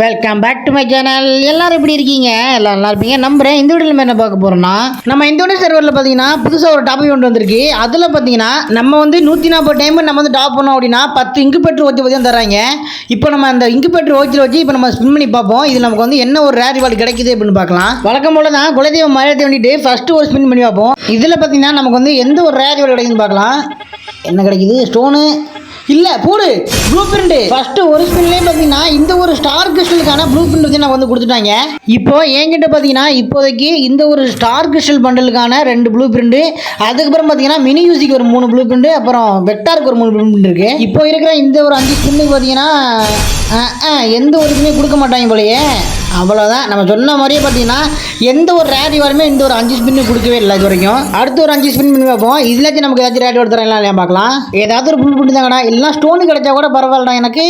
Welcome back to my channel எல்லாரும் எப்படி இருக்கீங்க? எல்லாம் நல்லா இருப்பீங்க. நம்புறேன். இந்த வீடியோவில் என்ன பார்க்க போறோம்னா நம்ம இந்தோனேஷ் சர்வரில் பார்த்தீங்கன்னா புதுசாக ஒரு டாபிக் ஒன்று வந்திருக்கு. அதில் பார்த்தீங்கன்னா நம்ம வந்து நூற்றி நாற்பது டைம் நம்ம வந்து டாப் பண்ணோம் அப்படின்னா பத்து இங்கு பெட்ரு ஓச்சி பற்றி தராங்க. இப்போ நம்ம அந்த இங்கு பெட்ரு ஓச்சில் வச்சு இப்போ நம்ம ஸ்பின் பண்ணி பார்ப்போம். இதில் நமக்கு வந்து என்ன ஒரு ரேர் ரிவார்டு கிடைக்குது அப்படின்னு பார்க்கலாம். வழக்கம் போல தான் குலதெய்வம் மழையத்தை வேண்டிட்டு ஃபஸ்ட்டு ஒரு ஸ்பின் பண்ணி பார்ப்போம். இதில் பார்த்தீங்கன்னா நமக்கு வந்து எந்த ஒரு ரேர் ரிவார்டு கிடைக்குதுன்னு பார்க்கலாம். என்ன கிடைக்குது? ஸ்டோனு இல்ல போடு. ப்ளூ பிரிண்ட் ஃபர்ஸ்ட் ஒரு ஸ்பின்லேயே பார்த்தீங்கன்னா இந்த ஒரு ஸ்டார் கிறிஸ்டலுக்கான ப்ளூ பிரிண்ட் வந்து நான் வந்து கொடுத்துட்டாங்க. இப்போ என்கிட்ட பார்த்தீங்கன்னா இப்போதைக்கு இந்த ஒரு ஸ்டார் கிறிஸ்டல் பண்டலுக்கான ரெண்டு ப்ளூ பிரிண்ட் அதுக்கப்புறம் பார்த்தீங்கன்னா மினி யூசிக்கு ஒரு மூணு ப்ளூ பிரிண்ட் அப்புறம் வெட்டாருக்கு ஒரு மூணு ப்ளூ பிரிண்ட் இருக்கு. இப்போ இருக்கிற இந்த ஒரு அஞ்சு ஸ்பின்னுக்கு பார்த்தீங்கன்னா எந்த ஒரு இதுவுமே கொடுக்க மாட்டாங்க போலயே. அவ்வளோதான் நம்ம சொன்ன மாதிரியே பார்த்தீங்கன்னா எந்த ஒரு ரேடி ரிவார்டுமே இந்த ஒரு அஞ்சு ஸ்பின்னு கொடுக்கவே இல்லை இது வரைக்கும் அடுத்து ஒரு அஞ்சு ஸ்பின் பண்ணி பார்ப்போம் இதுலாச்சும் நமக்கு ஏதாச்சும் ரேட் எடுத்துறேன் இல்லையா பார்க்கலாம். ஏதாவது ஒரு புல் பண்ணி தாங்கடா இல்லைனா ஸ்டோனு கிடைச்சா கூட பரவாயில்லடா எனக்கு.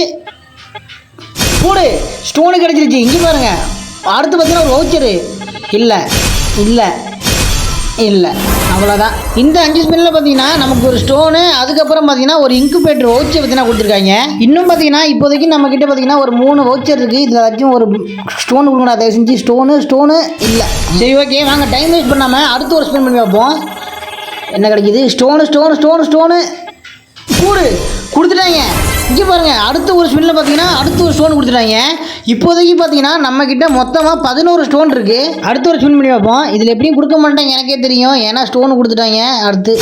போடு. ஸ்டோனு கிடைச்சிருச்சு. இங்கே பாருங்கள் அடுத்து பார்த்தீங்கன்னா ஒரு வவுச்சரு இல்லை. இல்லை. இல்லை. அவ்வளோதான் இந்த அஞ்சு ஸ்பெல்லில் பார்த்தீங்கன்னா நமக்கு ஒரு ஸ்டோனு அதுக்கப்புறம் பார்த்தீங்கன்னா ஒரு இன்குபேட்டர் வவுச்சர் பார்த்தீங்கன்னா கொடுத்துருக்காங்க. இன்னும் பார்த்தீங்கன்னா இப்போதைக்கு நம்ம கிட்ட பார்த்தீங்கன்னா ஒரு மூணு வவுச்சர் இருக்குது இதில் ஏதாச்சும் ஒரு ஸ்டோன் கொடுக்கணும் தயவு செஞ்சு ஸ்டோனு ஸ்டோனு இல்லை. சரி ஓகே வாங்க டைம் வேஸ்ட் பண்ணாமல் அடுத்து ஒரு ஸ்பெண்ட் பண்ணி வைப்போம் என்ன கிடைக்குது? ஸ்டோனு ஸ்டோனு ஸ்டோனு ஸ்டோனு கூடு. கொடுத்துட்டாங்க. இங்கே பாருங்க அடுத்த ஒரு ஸ்பின்னில் பார்த்தீங்கன்னா அடுத்த ஒரு ஸ்டோன் கொடுத்துட்டாங்க. இப்போதைக்கு பார்த்தீங்கன்னா நம்ம கிட்ட மொத்தமாக பதினோரு ஸ்டோன் இருக்கு. அடுத்த ஒரு ஸ்பின் பண்ணி வைப்போம் இதில் எப்படியும் கொடுக்க மாட்டாங்க எனக்கே தெரியும். ஏன்னா ஸ்டோன் கொடுத்துட்டாங்க. அடுத்து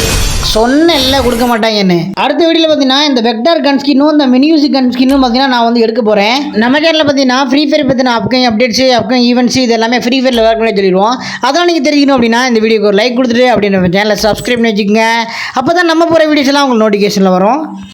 சொன்ன இல்லை கொடுக்க மாட்டாங்கன்னு. அடுத்த வீடியோவில் பார்த்தீங்கன்னா இந்த வெக்டார் கன் ஸ்கின்னும் இந்த மினியூசிக் கன் ஸ்கின்னும் பார்த்தீங்கன்னா நான் வந்து எடுக்க போகிறேன் நம்ம சேனலில் பார்த்தீங்கன்னா ஃப்ரீ ஃபயர் பற்றின அப்கமிங் அப்டேட்ஸ் அப்கமிங் ஈவெண்ட்ஸ் இது எல்லாமே ஃப்ரீ ஃபயரில் ஒர்க் பண்ணி சொல்லிடுவோம். அதெல்லாம் நீங்கள் தெரிஞ்சுக்கணும் அப்படின்னா இந்த வீடியோக்கு ஒரு லைக் கொடுத்துட்டு அப்படின்னு சேனலை சப்ஸ்கிரைப் பண்ணி வச்சுக்கோங்க. அப்போ தான் நம்ம போகிற வீடியோஸ் எல்லாம் உங்களுக்கு நோட்டிஃபிகேஷனில் வரும்.